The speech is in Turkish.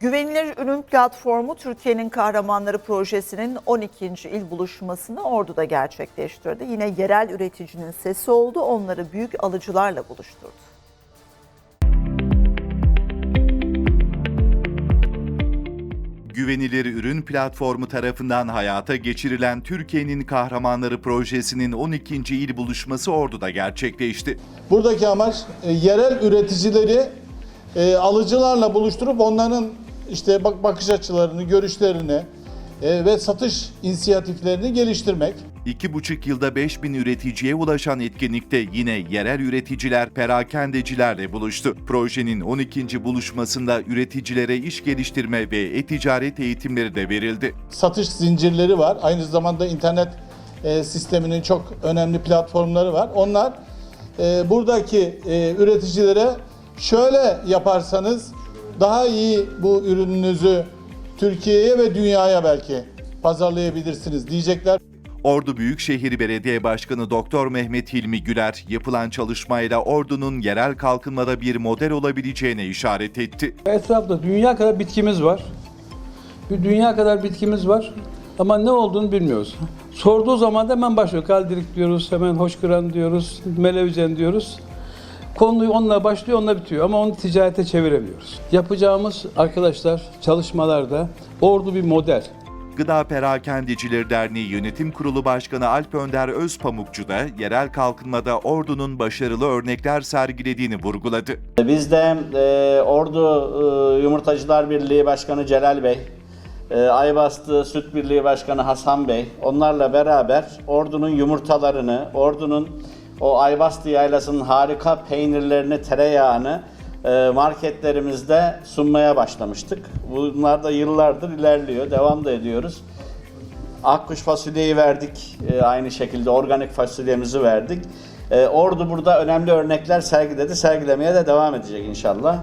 Güvenilir Ürün Platformu Türkiye'nin Kahramanları projesinin 12. il buluşmasını Ordu'da gerçekleştirdi. Yine yerel üreticinin sesi oldu, onları büyük alıcılarla buluşturdu. Güvenilir Ürün Platformu tarafından hayata geçirilen Türkiye'nin Kahramanları projesinin 12. il buluşması Ordu'da gerçekleşti. Buradaki amaç e, yerel üreticileri e, alıcılarla buluşturup onların işte bak bakış açılarını, görüşlerini e, ve satış inisiyatiflerini geliştirmek. İki buçuk yılda 5000 üreticiye ulaşan etkinlikte yine yerel üreticiler, perakendecilerle buluştu. Projenin 12. buluşmasında üreticilere iş geliştirme ve e-ticaret eğitimleri de verildi. Satış zincirleri var. Aynı zamanda internet e, sisteminin çok önemli platformları var. Onlar e, buradaki e, üreticilere şöyle yaparsanız daha iyi bu ürününüzü Türkiye'ye ve dünyaya belki pazarlayabilirsiniz diyecekler. Ordu Büyükşehir Belediye Başkanı Doktor Mehmet Hilmi Güler, yapılan çalışmayla Ordu'nun yerel kalkınmada bir model olabileceğine işaret etti. Etrafta dünya kadar bitkimiz var. Bir dünya kadar bitkimiz var ama ne olduğunu bilmiyoruz. Sorduğu zaman da hemen başlıyor. Kaldirik diyoruz, hemen hoşgören diyoruz, melevicen diyoruz. Konuyu onunla başlıyor, onunla bitiyor ama onu ticarete çeviremiyoruz. Yapacağımız arkadaşlar çalışmalarda ordu bir model. Gıda Perakendecileri Derneği Yönetim Kurulu Başkanı Alp Önder Özpamukçu da yerel kalkınmada Ordu'nun başarılı örnekler sergilediğini vurguladı. Biz de e, Ordu e, Yumurtacılar Birliği Başkanı Celal Bey, e, Aybastı Süt Birliği Başkanı Hasan Bey, onlarla beraber Ordu'nun yumurtalarını, Ordu'nun o Aybastı yaylasının harika peynirlerini, tereyağını e, marketlerimizde sunmaya başlamıştık. Bunlar da yıllardır ilerliyor, devam da ediyoruz. Akkuş fasulyeyi verdik. Ee, aynı şekilde organik fasulyemizi verdik. Ee, Ordu burada önemli örnekler sergiledi. Sergilemeye de devam edecek inşallah.